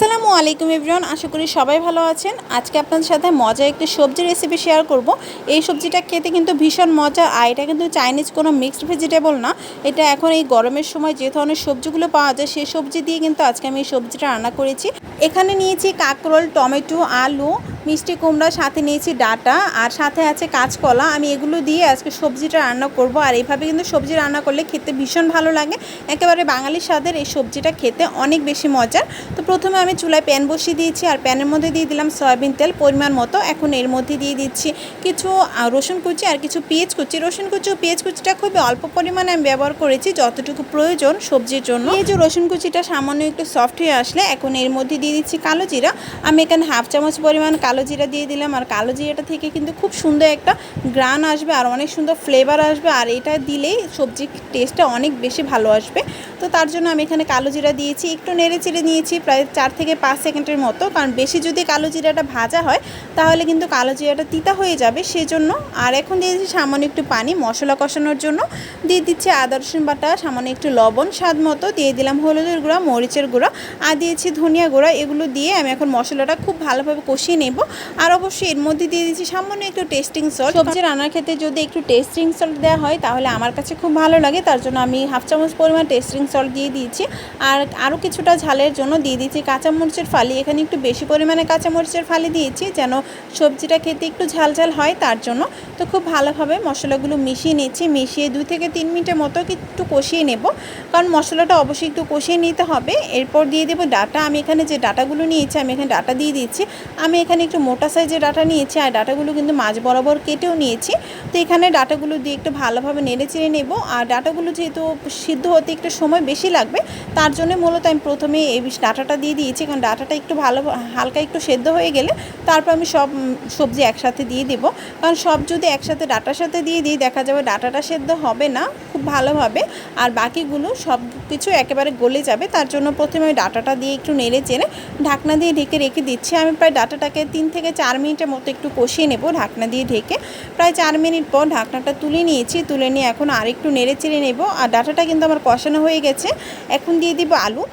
আসসালামু আলাইকুম এভরিওয়ান, আশা করি সবাই ভালো আছেন। আজকে আপনাদের সাথে মজা একটি সবজি রেসিপি শেয়ার করব। এই সবজিটা খেতে কিন্তু ভীষণ মজা, আর এটা কিন্তু চাইনিজ কোনো মিক্সড ভেজিটেবল না। এটা এখন এই গরমের সময় যে ধরনের সবজিগুলো পাওয়া যায়, সেই সবজি দিয়ে কিন্তু আজকে আমি এই সবজিটা রান্না করেছি। এখানে নিয়েছি কাঁকরোল, টমেটো, আলু মিষ্টি কুমড়া, সাথে নিয়েছি ডাটা, আর সাথে আছে কাঁচকলা। আমি এগুলো দিয়ে আজকে সবজিটা রান্না করব, আর এইভাবে কিন্তু সবজি রান্না করলে খেতে ভীষণ ভালো লাগে। একেবারে বাঙালি স্বাদের এই সবজিটা খেতে অনেক বেশি মজার। তো প্রথমে আমি চুলায় প্যান বসিয়ে দিয়েছি, আর প্যানের মধ্যে দিয়ে দিলাম সয়াবিন তেল পরিমাণ মতো। এখন এর মধ্যে দিয়ে দিচ্ছি কিছু রসুন কুচি আর কিছু পেঁয়াজ কুচি। রসুন কুচি ও পেঁয়াজ কুচিটা খুবই অল্প পরিমাণে আমি ব্যবহার করেছি, যতটুকু প্রয়োজন সবজির জন্য। এই যে রসুন কুচিটা সামান্য একটু সফট হয়ে আসলে, এখন এর মধ্যে দিয়ে দিচ্ছি কালো জিরা। আমি এখানে হাফ চামচ পরিমাণ কালো জিরা দিয়ে দিলাম। আর কালো জিরাটা থেকে কিন্তু খুব সুন্দর একটা গ্রান আসবে আর অনেক সুন্দর ফ্লেভার আসবে। আর এটা দিলেই সবজির টেস্টটা অনেক বেশি ভালো আসবে। তো তার জন্য আমি এখানে কালো জিরা দিয়েছি। একটু নেড়ে চেড়ে নিয়েছি প্রায় চার থেকে পাঁচ সেকেন্ডের মতো। কারণ বেশি যদি কালো জিরাটা ভাজা হয়, তাহলে কিন্তু কালো জিরাটা তিতা হয়ে যাবে। সেজন্য আর এখন দিয়ে দিচ্ছি সামান্য একটু পানি মশলা কষানোর জন্য। দিয়ে দিচ্ছি আদা, রসুন বাটা, সামান্য একটু লবণ স্বাদ মতো। দিয়ে দিলাম হলুদের গুঁড়া, মরিচের গুঁড়া। আর দিয়েছি ধনিয়া গুঁড়া। এগুলো দিয়ে আমি এখন মশলাটা খুব ভালোভাবে কষিয়ে নেব। আর অবশ্যই এর মধ্যে দিয়ে দিচ্ছি সামান্য একটু টেস্টিং সল্ট সবজি রান্নার ক্ষেত্রে যদি একটু টেস্টিং সল্ট দেওয়া হয়, তাহলে আমার কাছে খুব ভালো লাগে। তার জন্য আমি হাফ চামচ পরিমাণ টেস্টিং সল্ট দিয়ে দিয়েছি। আর আরও কিছুটা ঝালের জন্য দিয়ে দিয়েছি কাঁচামরিচের ফালি। এখানে একটু বেশি পরিমাণে কাঁচামরিচের ফালি দিয়েছি যেন সবজিটা খেতে একটু ঝাল ঝাল হয় তার জন্য। তো খুব ভালোভাবে মশলাগুলো মিশিয়ে নিচ্ছি মিশিয়ে দুই থেকে তিন মিনিটের মতো একটু কষিয়ে নেব। কারণ মশলাটা অবশ্যই একটু কষিয়ে নিতে হবে। এরপর দিয়ে দেবো ডাটা। আমি এখানে যে ডাটাগুলো নিয়েছি, আমি এখানে ডাটা দিয়ে দিচ্ছি আমি এখানে একটু মোটা সাইজের ডাটা নিয়েছি আর ডাটাগুলো কিন্তু মাঝ বরাবর কেটেও নিয়েছি। তো এখানে ডাটাগুলো দিয়ে একটু ভালোভাবে নেড়ে চেড়ে নেব। আর ডাটাগুলো যেহেতু সিদ্ধ হতে একটু সময় বেশি লাগবে, তার জন্য মূলত আমি প্রথমে এই ডাটাটা দিয়ে দিয়েছি। কারণ ডাটাটা একটু ভালো, হালকা একটু সেদ্ধ হয়ে গেলে তারপর আমি সব সবজি একসাথে দিয়ে দেব। কারণ সব যদি একসাথে ডাটার সাথে দিয়ে দিই, দেখা যাবে ডাটাটা সেদ্ধ হবে না, খুব ভালোভাবে আর বাকিগুলো সব কিছু একেবারে গলে যাবে। তার জন্য প্রথমে আমি ডাটাটা দিয়ে একটু নেড়ে চেড়ে ঢাকনা দিয়ে ঢেকে রেখে দিচ্ছি। আমি প্রায় ডাটাটাকে তিন থেকে চার মিনিটের মতো একটু কষিয়ে নেব ঢাকনা দিয়ে ঢেকে। প্রায় চার মিনিট পর ঢাকনাটা তুলে নিয়েছি, তুলে নিয়ে এখন আরেকটু নেড়ে চেড়ে নেব। আর ডাটাটা কিন্তু আমার কষানো হয়ে গেছে। এখন দিয়ে দিব আলু।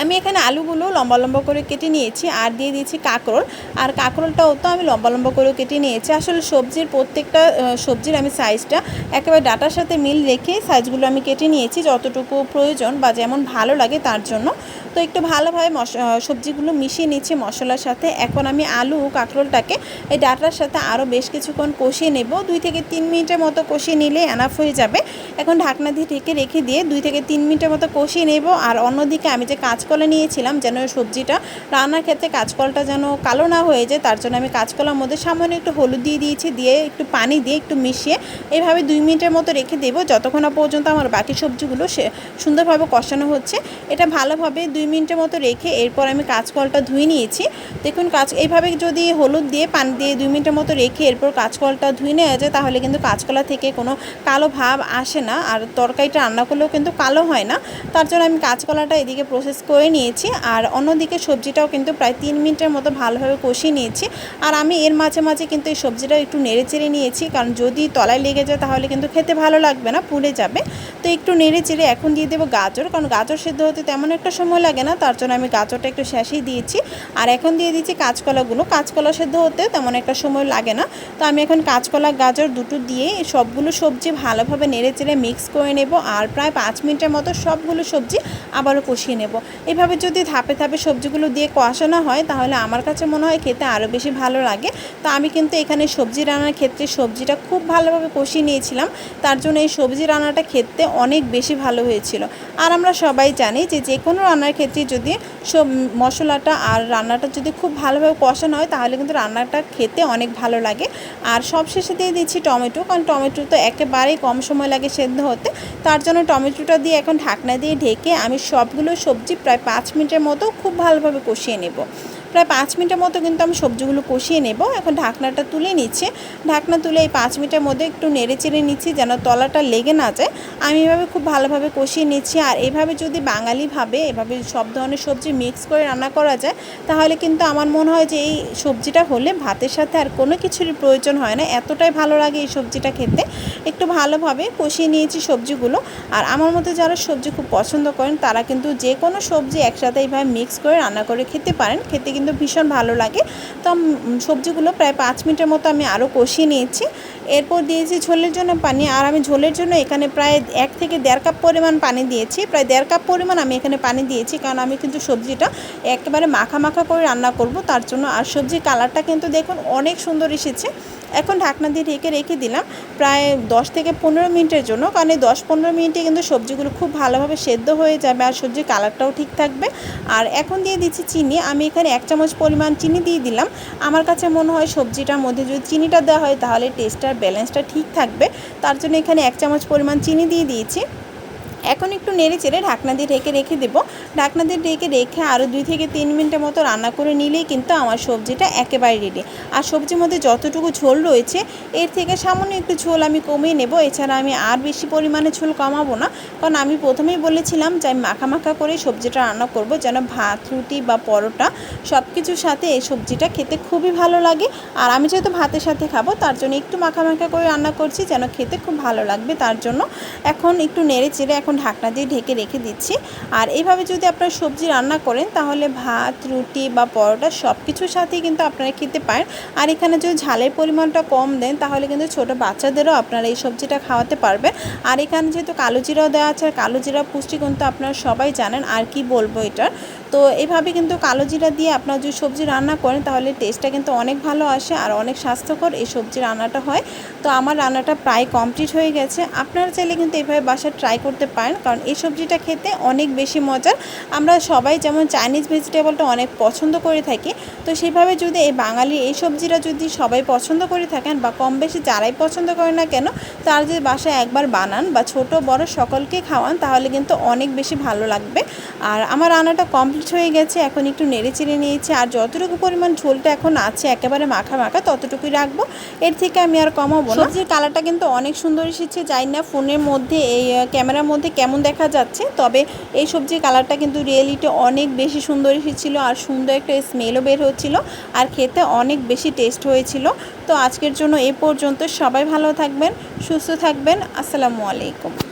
আমি এখানে আলুগুলো লম্বা লম্বা করে কেটে নিয়েছি আর দিয়ে দিয়েছি কাঁকরোল। আর কাঁকরোলটাও তো আমি লম্বা লম্বা করে কেটে নিয়েছি। আসলে সবজির প্রত্যেকটা সবজির আমি সাইজটা একেবারে ডাটার সাথে মিল রেখে সাইজগুলো আমি কেটে নিয়েছি যতটুকু প্রয়োজন বা যেমন ভালো লাগে তার জন্য। তো একটু ভালোভাবে সবজিগুলো মিশিয়ে নিচ্ছি মশলার সাথে। এখন আমি আলু, কাঁকরোলটাকে এই ডাটার সাথে আরও বেশ কিছুক্ষণ কষিয়ে নেব। দুই থেকে তিন মিনিটের মতো কষিয়ে নিলে এনাফ হয়ে যাবে। এখন ঢাকনা দিয়ে ঢেকে রেখে দিয়ে দুই থেকে তিন মিনিটের মতো কষিয়ে নেব। আর অন্যদিকে আমি যে কাঁচকলা নিয়েছিলাম, যেন সবজিটা রান্নার ক্ষেত্রে কাঁচকলটা যেন কালো না হয়ে যায়, তার জন্য আমি কাঁচকলার মধ্যে সামান্য একটু হলুদ দিয়ে দিয়েছি, দিয়ে একটু পানি দিয়ে একটু মিশিয়ে এভাবে দুই মিনিটের মতো রেখে দেবো। যতক্ষণ পর্যন্ত আমার বাকি সবজিগুলো সে সুন্দরভাবে কষানো হচ্ছে। এটা ভালোভাবে দুই মিনিটের মতো রেখে এরপর আমি কাঁচকলটা ধুয়ে নিয়েছি। দেখুন কাঁচ, এইভাবে যদি হলুদ দিয়ে, পানি দিয়ে দুই মিনিটের মতো রেখে এরপর কাঁচকলটা ধুয়ে নেওয়া যায়, তাহলে কিন্তু কাঁচকলা থেকে কোনো কালো ভাব আসে না। আর তরকারিটা রান্না করলেও কিন্তু কালো হয় না। তার জন্য আমি কাঁচকলাটা এদিকে প্রসেস করে নিয়েছি। আর অন্যদিকে সবজিটাও কিন্তু প্রায় তিন মিনিটের মতো ভালোভাবে কষিয়ে নিয়েছি। আর আমি এর মাঝে মাঝে কিন্তু এই সবজিটাও একটু নেড়ে চেড়ে নিয়েছি। কারণ যদি তলায় লেগে যায়, তাহলে কিন্তু খেতে ভালো লাগবে না, পুড়ে যাবে। তো একটু নেড়ে চেড়ে এখন দিয়ে দেবো গাজর। কারণ গাজর সেদ্ধ হতে তেমন একটা সময় না, তার জন্য আমি গাজরটা একটু শেষেই দিয়েছি। আর এখন দিয়ে দিচ্ছি কাঁচকলাগুলো। কাঁচকলা সেদ্ধ হতে তেমন একটা সময় লাগে না। তো আমি এখন কাঁচকলা, গাজর দুটো দিয়ে সবগুলো সবজি ভালোভাবে নেড়ে চেড়ে মিক্স করে নেব আর প্রায় পাঁচ মিনিটের মতো সবগুলো সবজি আবারও কষিয়ে নেব। এভাবে যদি ধাপে ধাপে সবজিগুলো দিয়ে কষানো হয়, তাহলে আমার কাছে মনে হয় খেতে আরও বেশি ভালো লাগে। তো আমি কিন্তু এখানে সবজি রান্নার ক্ষেত্রে সবজিটা খুব ভালোভাবে কষিয়ে নিয়েছিলাম। তার জন্য এই সবজি রান্নাটা খেতে অনেক বেশি ভালো হয়েছিল। আর আমরা সবাই জানি যে যে কোনো রান্নার ক্ষেত্রে যদি সব মশলাটা আর রান্নাটা যদি খুব ভালোভাবে কষানো হয়, তাহলে কিন্তু রান্নাটা খেতে অনেক ভালো লাগে। আর সবশেষে দিয়ে দিচ্ছি টমেটো, কারণ টমেটো তো একেবারেই কম সময় লাগে সেদ্ধ হতে। তার জন্য টমেটোটা দিয়ে এখন ঢাকনা দিয়ে ঢেকে আমি সবগুলো সবজি প্রায় পাঁচ মিনিটের মতো খুব ভালোভাবে কষিয়ে নেব। প্রায় পাঁচ মিনিটের মতো কিন্তু আমি সবজিগুলো কষিয়ে নেব। এখন ঢাকনাটা তুলে নিচ্ছে। ঢাকনা তুলে এই পাঁচ মিনিটের মধ্যে একটু নেড়ে চেড়ে নিচ্ছি যেন তলাটা লেগে না যায়। আমি এভাবে খুব ভালোভাবে কষিয়ে নিচ্ছি। আর এভাবে যদি বাঙালিভাবে এভাবে সব ধরনের সবজি মিক্স করে রান্না করা যায়, তাহলে কিন্তু আমার মনে হয় যে এই সবজিটা হলে ভাতের সাথে আর কোনো কিছুরই প্রয়োজন হয় না। এতটাই ভালো লাগে এই সবজিটা খেতে। একটু ভালোভাবে কষিয়ে নিয়েছি সবজিগুলো। আর আমার মতো যারা সবজি খুব পছন্দ করেন, তারা কিন্তু যে কোনো সবজি একসাথে এইভাবে মিক্স করে রান্না করে খেতে পারেন। খেতে কিন্তু ভীষণ ভালো লাগে। তো সবজিগুলো প্রায় পাঁচ মিনিটের মতো আমি আরও কষিয়ে নিয়েছি। এরপর দিয়েছি ঝোলের জন্য পানি, আর আমি ঝোলের জন্য এখানে প্রায় এক থেকে দেড় কাপ পরিমাণ পানি দিয়েছি। প্রায় দেড় কাপ পরিমাণ আমি এখানে পানি দিয়েছি, কারণ আমি কিন্তু সবজিটা একেবারে মাখা মাখা করে রান্না করব, তার জন্য। আর সবজির কালারটা কিন্তু দেখুন অনেক সুন্দর এসেছে। এখন ঢাকনা দিয়ে ঢেকে রেখে দিলাম প্রায় দশ থেকে পনেরো মিনিটের জন্য, কারণ এই দশ পনেরো মিনিটে কিন্তু সবজিগুলো খুব ভালোভাবে সেদ্ধ হয়ে যাবে আর সবজির কালারটাও ঠিক থাকবে। আর এখন দিয়ে দিচ্ছি চিনি, আমি এখানে এক চামচ পরিমাণ চিনি দিয়ে দিলাম। আমার কাছে মনে হয় সবজিটার মধ্যে যদি চিনিটা দেওয়া হয় তাহলে টেস্টটার ব্যালেন্সটা ঠিক থাকবে। তার জন্য এখানে এক চামচ পরিমাণ চিনি দিয়ে দিয়েছি। এখন একটু নেড়ে চেড়ে ঢাকনা দিয়ে ঢেকে রেখে দেবো। ঢাকনা দিয়ে ঢেকে রেখে আরও দুই থেকে তিন মিনিটের মতো রান্না করে নিলেই কিন্তু আমার সবজিটা একেবারে রেডি আর সবজির মধ্যে যতটুকু ঝোল রয়েছে, এর থেকে সামান্য একটু ঝোল আমি কমিয়ে নেব। এছাড়া আমি আর বেশি পরিমাণে ঝোল কমাবো না, কারণ আমি প্রথমেই বলেছিলাম যে আমি মাখা মাখা করে সবজিটা রান্না করব, যেন ভাত, রুটি বা পরোটা সব কিছুর সাথে এই সবজিটা খেতে খুবই ভালো লাগে। আর আমি যেহেতু ভাতের সাথে খাব, তার জন্য একটু মাখা মাখা করে রান্না করছি, যেন খেতে খুব ভালো লাগবে। তার জন্য এখন একটু নেড়ে চেড়ে এখন ঢাকনা দিয়ে ঢেকে রেখে দিচ্ছি। আর এইভাবে যদি আপনারা সবজি রান্না করেন, তাহলে ভাত, রুটি বা পরোটা সব কিছুর সাথেই কিন্তু আপনারা খেতে পারেন। আর এখানে যদি ঝালের পরিমাণটা কম দেন, তাহলে কিন্তু ছোট বাচ্চাদেরও আপনারা এই সবজিটা খাওয়াতে পারবেন। আর এখানে যেহেতু কালো জিরাও দেওয়া আছে, আর কালো জিরা পুষ্টি কিন্তু আপনারা সবাই জানেন, আর কি বলব এটার? তো এভাবে কিন্তু কালো জিরা দিয়ে আপনারা যদি সবজি রান্না করেন, তাহলে টেস্টটা কিন্তু অনেক ভালো আসে আর অনেক স্বাস্থ্যকর এই সবজি রান্নাটা হয়। তো আমার রান্নাটা প্রায় কমপ্লিট হয়ে গেছে। আপনারা চাইলে কিন্তু এভাবে বাসায় ট্রাই করতে পারেন, কারণ এই সবজিটা খেতে অনেক বেশি মজার। আমরা সবাই যেমন চাইনিজ ভেজিটেবলটা অনেক পছন্দ করে থাকি, তো সেভাবে যদি এই বাঙালি এই সবজিটা যদি সবাই পছন্দ করে থাকেন বা কম বেশি যারাই পছন্দ করে না কেন, তার যদি বাসায় একবার বানান বা ছোট বড় সকলকে খাওয়ান, তাহলে কিন্তু অনেক বেশি ভালো লাগবে। আর আমার রান্নাটা কমপ্লিট হয়ে গেছে, এখন একটু নেড়ে চেড়ে নিয়েছি। আর যতটুকু পরিমাণ ঝোলটা এখন আছে, একেবারে মাখা মাখা, ততটুকুই রাখব। এর থেকে আমি আর কমাবো সবজির কালারটা কিন্তু অনেক সুন্দর এসেছে যাই না ফোনের মধ্যে, এই ক্যামেরার মধ্যে কেমন দেখা যাচ্ছে। তবে এই সবজির কালারটা কিন্তু রিয়েলিটি অনেক বেশি সুন্দর এসেছিল আর সুন্দর একটা স্মেলও বের হচ্ছিল আর খেতে অনেক বেশি টেস্ট হয়েছিল। তো আজকের জন্য এ পর্যন্ত সবাই ভালো থাকবেন, সুস্থ থাকবেন। আসসালামু আলাইকুম।